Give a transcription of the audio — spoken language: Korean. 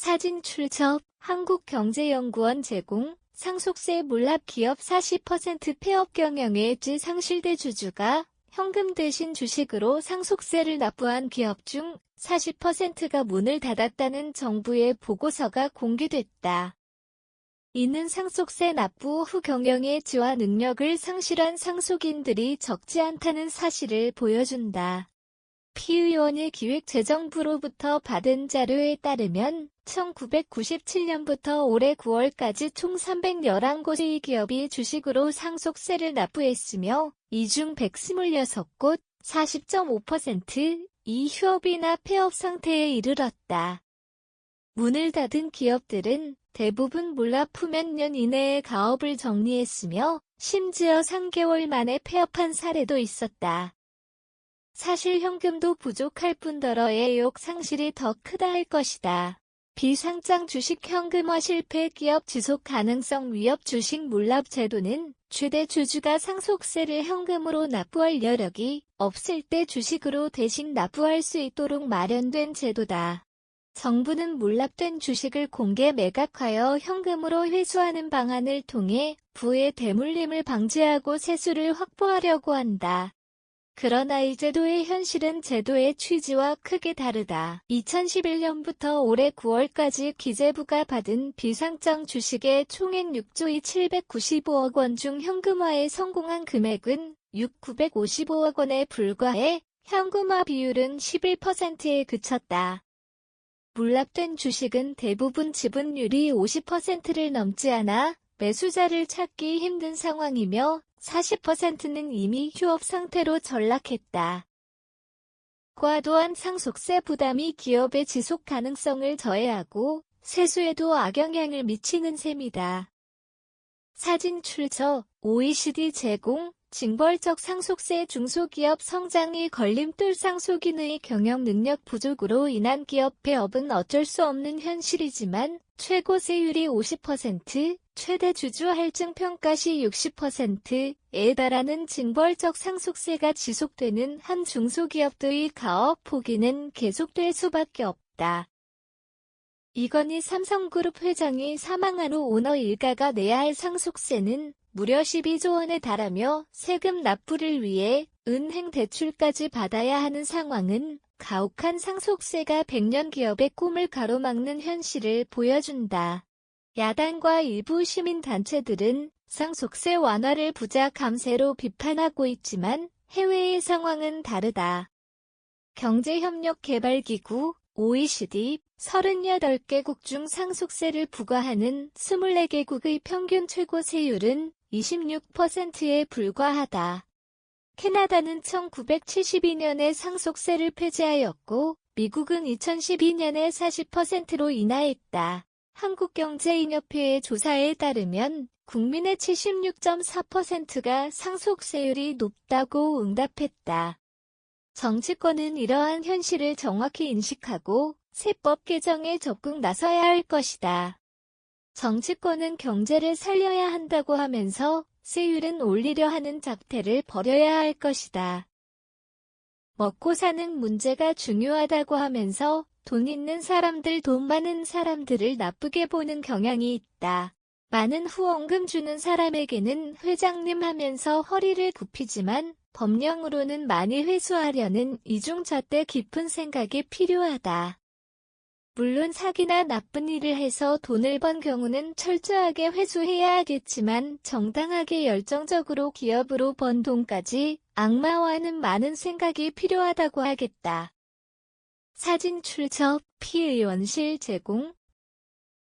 사진 출처 한국경제연구원 제공 상속세 몰랍 기업 40% 폐업 경영의 지 상실대 주주가 현금 대신 주식으로 상속세를 납부한 기업 중 40%가 문을 닫았다는 정부의 보고서가 공개됐다. 이는 상속세 납부 후 경영의 지와 능력을 상실한 상속인들이 적지 않다는 사실을 보여준다. 피의원의 기획재정부로부터 받은 자료에 따르면 1997년부터 올해 9월까지 총 311곳의 기업이 주식으로 상속세를 납부했으며 이 중 126곳 40.5%이 휴업이나 폐업 상태에 이르렀다. 문을 닫은 기업들은 대부분 몰라프 몇년 이내에 가업을 정리했으며 심지어 3개월 만에 폐업한 사례도 있었다. 사실 현금도 부족할 뿐더러 애욕 상실이 더 크다 할 것이다. 비상장 주식 현금화 실패 기업 지속 가능성 위협 주식 몰랍 제도는 최대 주주가 상속세를 현금으로 납부할 여력이 없을 때 주식으로 대신 납부할 수 있도록 마련된 제도다. 정부는 몰랍된 주식을 공개 매각하여 현금으로 회수하는 방안을 통해 부의 대물림을 방지하고 세수를 확보하려고 한다. 그러나 이 제도의 현실은 제도의 취지와 크게 다르다. 2011년부터 올해 9월까지 기재부가 받은 비상장 주식의 총액 6조 795억 원 중 현금화에 성공한 금액은 6 955억 원에 불과해 현금화 비율은 11%에 그쳤다. 몰락된 주식은 대부분 지분율이 50%를 넘지 않아 매수자를 찾기 힘든 상황이며 40%는 이미 휴업 상태로 전락했다. 과도한 상속세 부담이 기업의 지속 가능성을 저해하고 세수에도 악영향을 미치는 셈이다. 사진 출처 OECD 제공 징벌적 상속세 중소기업 성장이 걸림돌 상속인의 경영 능력 부족으로 인한 기업 폐업은 어쩔 수 없는 현실이지만 최고 세율이 50%, 최대 주주 할증 평가 시 60%에 달하는 징벌적 상속세가 지속되는 한 중소기업들의 가업 포기는 계속될 수밖에 없다. 이건희 삼성그룹 회장이 사망한 후 오너 일가가 내야 할 상속세는 무려 12조 원에 달하며 세금 납부를 위해 은행 대출까지 받아야 하는 상황은 가혹한 상속세가 100년 기업의 꿈을 가로막는 현실을 보여준다. 야당과 일부 시민단체들은 상속세 완화를 부자 감세로 비판하고 있지만 해외의 상황은 다르다. 경제협력개발기구 OECD 38개국 중 상속세를 부과하는 24개국의 평균 최고 세율은 26%에 불과하다. 캐나다는 1972년에 상속세를 폐지하였고 미국은 2012년에 40%로 인하했다. 한국경제인협회의 조사에 따르면 국민의 76.4%가 상속세율이 높다고 응답했다. 정치권은 이러한 현실을 정확히 인식하고 세법 개정에 적극 나서야 할 것이다. 정치권은 경제를 살려야 한다고 하면서 세율은 올리려 하는 작태를 버려야 할 것이다. 먹고 사는 문제가 중요하다고 하면서 돈 있는 사람들 돈 많은 사람들을 나쁘게 보는 경향이 있다. 많은 후원금 주는 사람에게는 회장님 하면서 허리를 굽히지만 법령으로는 많이 회수하려는 이중잣대 깊은 생각이 필요하다. 물론 사기나 나쁜 일을 해서 돈을 번 경우는 철저하게 회수해야 하겠지만 정당하게 열정적으로 기업으로 번 돈까지 악마화하는 많은 생각이 필요하다고 하겠다. 사진 출처 피의원실 제공